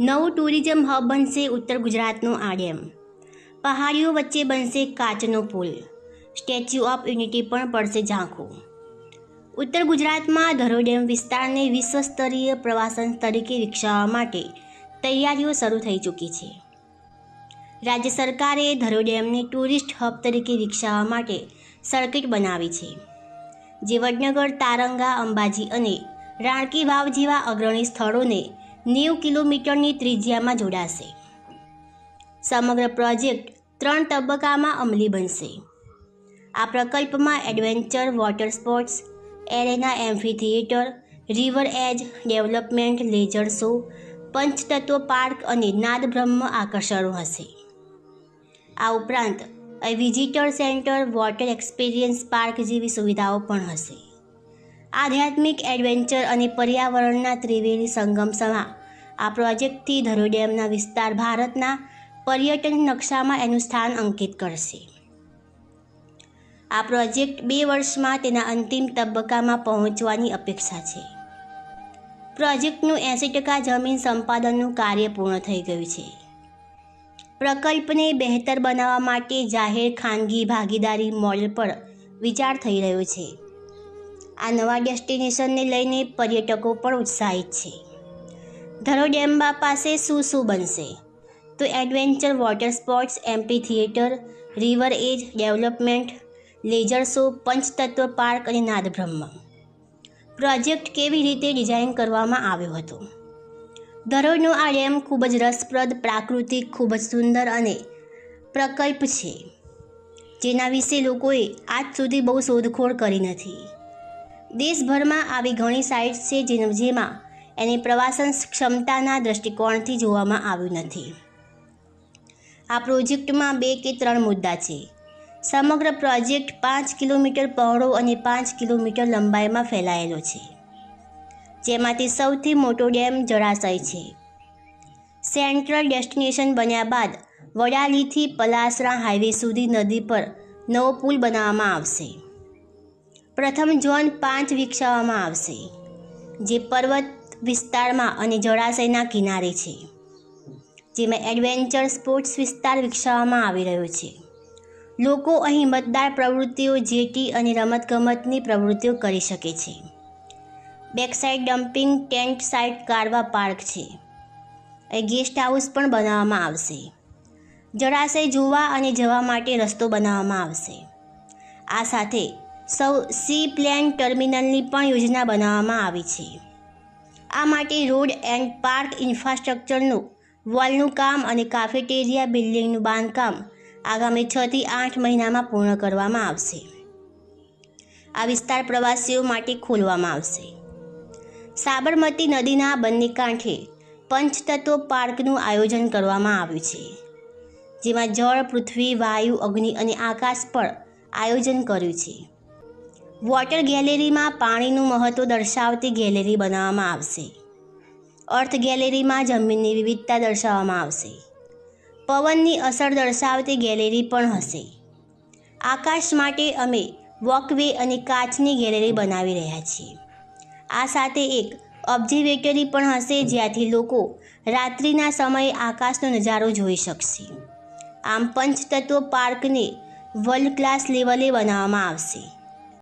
નવું tourism hub બનશે ઉત્તર ગુજરાતનું આ ડેમ પહાડીઓ વચ્ચે બનશે કાચનો પુલ. સ્ટેચ્યુ ઓફ યુનિટી પણ પડશે ઝાંખું. ઉત્તર ગુજરાતમાં ધરો ડેમ વિસ્તારને વિશ્વસ્તરીય પ્રવાસન તરીકે વિકસાવવા માટે તૈયારીઓ શરૂ થઈ ચૂકી છે. રાજ્ય સરકારે ધરો ડેમને ટુરિસ્ટ હબ તરીકે વિકસાવવા માટે સર્કિટ બનાવી છે, જે વડનગર, તારંગા, અંબાજી અને રાણકી વાવ જેવા અગ્રણી સ્થળોને નેવું કિલોમીટરની ત્રિજ્યામાં જોડાશે. સમગ્ર પ્રોજેક્ટ ત્રણ તબક્કામાં અમલી બનશે. આ પ્રકલ્પમાં adventure, water sports, arena amphitheatre, river edge, development leisure show, Panchatatva park અને નાદબ્રહ્મ આકર્ષણો હશે. આ ઉપરાંત visitor centre, water experience park જેવી સુવિધાઓ પણ હશે. આધ્યાત્મિક એડવેન્ચર અને પર્યાવરણના ત્રિવેણી સંગમ સભા. આ પ્રોજેક્ટથી ધરો ડેમના વિસ્તાર ભારતના પર્યટન નકશામાં એનું સ્થાન અંકિત કરશે. આ પ્રોજેક્ટ બે વર્ષમાં તેના અંતિમ તબક્કામાં પહોંચવાની અપેક્ષા છે. પ્રોજેક્ટનું એંસી ટકા જમીન સંપાદનનું કાર્ય પૂર્ણ થઈ ગયું છે. પ્રકલ્પને બહેતર બનાવવા માટે જાહેર ખાનગી ભાગીદારી મોડેલ પર વિચાર થઈ રહ્યો છે. આ નવા ડેસ્ટિનેશનને લઈને પર્યટકો પણ ઉત્સાહિત છે. ધરો ડેમ્બા પાસે શું શું બનશે? તો adventure water sports, amphitheatre, river edge development, leisure show, Panchatatva park અને નાદબ્રહ્મ પ્રોજેક્ટ કેવી રીતે ડિઝાઇન કરવામાં આવ્યો હતો? ધરોઈનો આ ડેમ ખૂબ જ રસપ્રદ, પ્રાકૃતિક, ખૂબ જ સુંદર અને પ્રકલ્પ છે, જેના વિશે લોકોએ આજ સુધી બહુ શોધખોળ કરી નથી. દેશભરમાં આવી ઘણી સાઇટ્સ છે જેમ- એની પ્રવાસન ક્ષમતાના દૃષ્ટિકોણથી જોવામાં આવ્યું નથી. આ પ્રોજેક્ટમાં બે કે ત્રણ મુદ્દા છે. સમગ્ર પ્રોજેક્ટ પાંચ કિલોમીટર પહોળો અને પાંચ કિલોમીટર લંબાઈમાં ફેલાયેલો છે. જેમાંથી સૌથી મોટો ડેમ જળાશય છે. સેન્ટ્રલ ડેસ્ટિનેશન બન્યા બાદ વડાલીથી પલાસરા હાઈવે સુધી નદી પર નવો પુલ બનાવવામાં આવશે. પ્રથમ ઝોન પાંચ વિકસાવવામાં આવશે, જે પર્વત વિસ્તારમાં અને જળાશયના કિનારે છે, જેમાં એડવેન્ચર સ્પોર્ટ્સ વિસ્તાર વિકસાવવામાં આવી રહ્યો છે. લોકો અહીં મતદાર પ્રવૃત્તિઓ, જેટી અને રમતગમતની પ્રવૃત્તિઓ કરી શકે છે. Backside dumping tent site caravan park છે. એ ગેસ્ટ હાઉસ પણ બનાવવામાં આવશે. જળાશય જોવા અને જવા માટે રસ્તો બનાવવામાં આવશે. આ સાથે સૌ સી પ્લેન ટર્મિનલની પણ યોજના બનાવવામાં આવી છે. આ માટે રોડ એન્ડ પાર્ક ઇન્ફ્રાસ્ટ્રક્ચરનું, વોલનું કામ અને કાફેટેરિયા બિલ્ડિંગનું બાંધકામ આગામી છથી આઠ મહિનામાં પૂર્ણ કરવામાં આવશે. આ વિસ્તાર પ્રવાસીઓ માટે ખોલવામાં આવશે. સાબરમતી નદીના બંને કાંઠે પંચતત્વ પાર્કનું આયોજન કરવામાં આવ્યું છે, જેમાં જળ, પૃથ્વી, વાયુ, અગ્નિ અને આકાશ પર આયોજન કર્યું છે. વોટર ગેલેરીમાં પાણીનું મહત્ત્વ દર્શાવતી ગેલેરી બનાવવામાં આવશે. અર્થ ગેલેરીમાં જમીનની વિવિધતા દર્શાવવામાં આવશે. પવનની અસર દર્શાવતી ગેલેરી પણ હશે. આકાશ માટે અમે વોકવે અને કાચની ગેલેરી બનાવી રહ્યા છીએ. આ સાથે એક ઓબ્ઝર્વેટરી પણ હશે જ્યાંથી લોકો રાત્રિના સમયે આકાશનો નજારો જોઈ શકશે. આમ પંચતત્વ પાર્કને વર્લ્ડ ક્લાસ લેવલે બનાવવામાં આવશે.